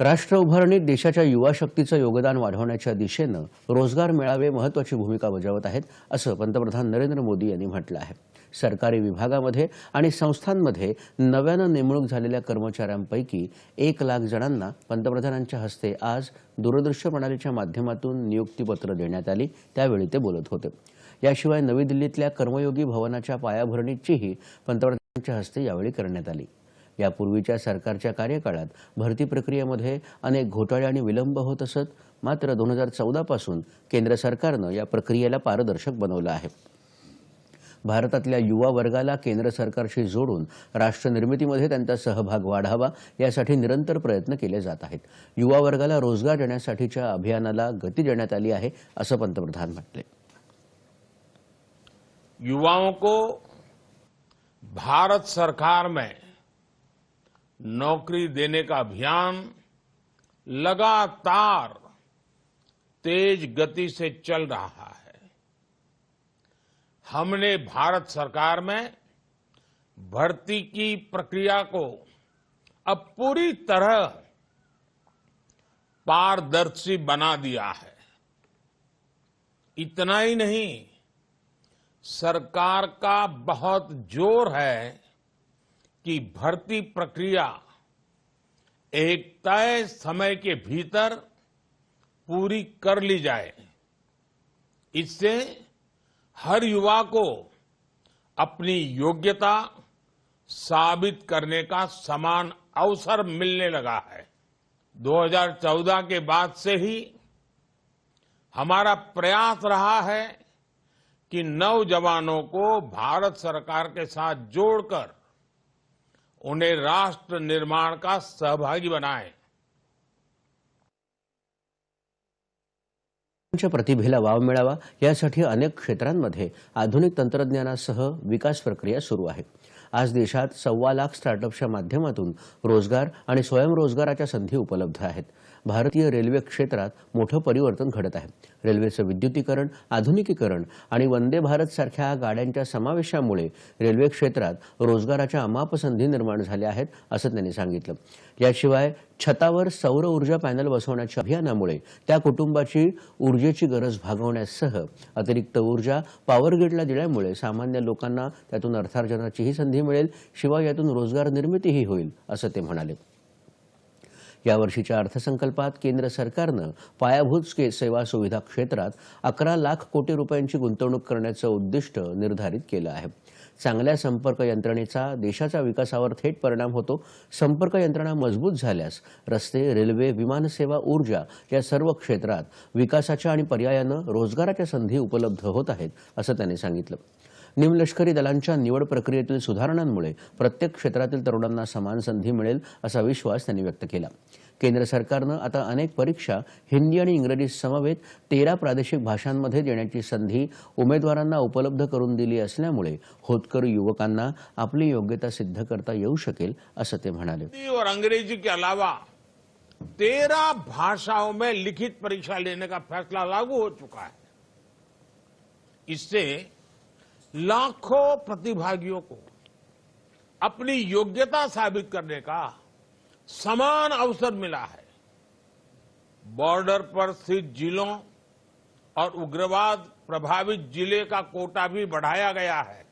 राष्ट्र उभारणीत देशाच्या युवा शक्तीचं योगदान वाढवण्याच्या दिशेनं रोजगार मेळावे महत्वाची भूमिका बजावत आहेत असं पंतप्रधान नरेंद्र मोदी यांनी म्हटलं आहे. सरकारी विभागामध्ये आणि संस्थांमध्ये नव्यानं नेमणूक झालेल्या कर्मचाऱ्यांपैकी एक लाख जणांना पंतप्रधानांच्या हस्ते आज दूरदृश्य प्रणालीच्या माध्यमातून नियुक्तीपत्र देण्यात आली त्यावेळी ते बोलत होते. याशिवाय नवी दिल्लीतल्या कर्मयोगी भवनाच्या पायाभरणीचीही पंतप्रधानांच्या हस्ते यावेळी करण्यात आली. यापूर्वीच्या सरकारच्या कार्यकाळात भरती प्रक्रियेमध्ये अनेक घोटाळे आणि विलंब होत असत मात्र दोन हजार चौदापासून केंद्र सरकारनं या प्रक्रियेला पारदर्शक बनवलं आहे. भारतातल्या युवा वर्गाला केंद्र सरकारशी जोडून राष्ट्रनिर्मितीमध्ये त्यांचा सहभाग वाढावा यासाठी निरंतर प्रयत्न केले जात आहेत. युवा वर्गाला रोजगार देण्यासाठीच्या अभियानाला गती देण्यात आली आहे असं पंतप्रधान म्हटले. युवाओं को भारत सरकार में नौकरी देने का अभियान लगातार तेज गति से चल रहा है। हमने भारत सरकार में भर्ती की प्रक्रिया को अब पूरी तरह पारदर्शी बना दिया है। इतना ही नहीं, सरकार का बहुत ज़ोर है कि भर्ती प्रक्रिया एक तय समय के भीतर पूरी कर ली जाए। इससे हर युवा को अपनी योग्यता साबित करने का समान अवसर मिलने लगा है। 2014 के बाद से ही हमारा प्रयास रहा है कि नौजवानों को भारत सरकार के साथ जोड़कर उन्हें राष्ट्र निर्माण का सहभागी बनाएं। प्रतिभेला वाव मिळावा यासाठी अनेक क्षेत्रांमध्ये आधुनिक तंत्रज्ञानासह विकास प्रक्रिया सुरू आहे. आज देशात सव्वा लाख स्टार्टअपच्या माध्यमातून रोजगार आणि स्वयंरोजगाराच्या संधी उपलब्ध आहेत. भारतीय रेल्वे क्षेत्रात मोठं परिवर्तन घडत आहे. रेल्वेचं विद्युतीकरण आधुनिकीकरण आणि वंदे भारत सारख्या गाड्यांच्या समावेशामुळे रेल्वे क्षेत्रात रोजगाराच्या अमाप संधी निर्माण झाल्या आहेत असं त्यांनी सांगितलं. याशिवाय छतावर सौर ऊर्जा पॅनल बसवण्याच्या अभियानामुळे त्या कुटुंबाची ऊर्जेची गरज भागवण्यासह अतिरिक्त ऊर्जा पॉवर ग्रीडला दिल्यामुळे सामान्य लोकांना त्यातून अर्थार्जनाचीही संधी मिळेल शिवाय यातून रोजगार निर्मितीही होईल असं ते म्हणाले. यावर्षीच्या अर्थसंकल्पात केंद्र सरकारनं पायाभूत सेवा सुविधा क्षेत्रात अकरा लाख कोटी रुपयांची गुंतवणूक करण्याचं उद्दिष्ट निर्धारित केलं आहे. चांगल्या संपर्क यंत्रणेचा देशाच्या विकासावर थेट परिणाम होतो. संपर्क यंत्रणा मजबूत झाल्यास रस्ते रेल्वे विमानसेवा ऊर्जा या सर्व क्षेत्रात विकासाच्या आणि पर्यायानं रोजगाराच्या संधी उपलब्ध होत आहेत असं त्यांनी सांगितलं. निमलष्करी दलांच्या निवड प्रक्रियेतील सुधारणांमुळे प्रत्येक क्षेत्रातील तरुणांना समान संधी मिळेल असा विश्वास त्यांनी व्यक्त केला. केंद्र सरकारनं आता अनेक परीक्षा हिंदी आणि इंग्रजी समवेत तेरा प्रादेशिक भाषांमध्ये देण्याची संधी उमेदवारांना उपलब्ध करून दिली असल्यामुळे होतकर युवकांना आपली योग्यता सिद्ध करता येऊ शकेल असं ते म्हणाले. और अंग्रेजी के अलावा तेरह भाषाओं में लिखित परीक्षा लेने का फैसला लागू हो चुका है। इससे लाखों प्रतिभागियों को अपनी योग्यता साबित करने का समान अवसर मिला है। बॉर्डर पर स्थित जिलों और उग्रवाद प्रभावित ज़िले का कोटा भी बढ़ाया गया है।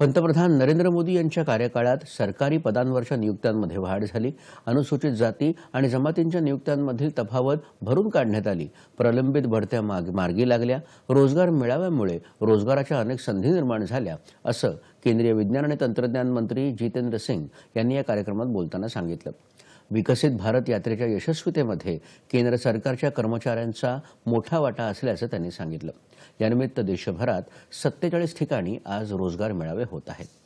पंतप्रधान नरेंद्र मोदी यांच्या कार्यकाळात सरकारी पदांवरच्या नियुक्त्यांमध्ये वाढ झाली. अनुसूचित जाती आणि जमातींच्या नियुक्त्यांमधील तफावत भरून काढण्यात आली. प्रलंबित भरत्या माग- मार्गी लागल्या. रोजगार मिळाव्यामुळे रोजगाराच्या अनेक संधी निर्माण झाल्या असं केंद्रीय विज्ञान आणि तंत्रज्ञान मंत्री जितेंद्र सिंग यांनी या कार्यक्रमात बोलताना सांगितलं. विकसित भारत यात्रेच्या यशस्वीतेमध्ये केंद्र सरकारच्या कर्मचाऱ्यांचा मोठा वाटा असल्याचं त्यांनी सांगितलं. यानिमित्त देशभरात सत्तेचाळीस ठिकाणी आज रोजगार मेळावे होत आहेत.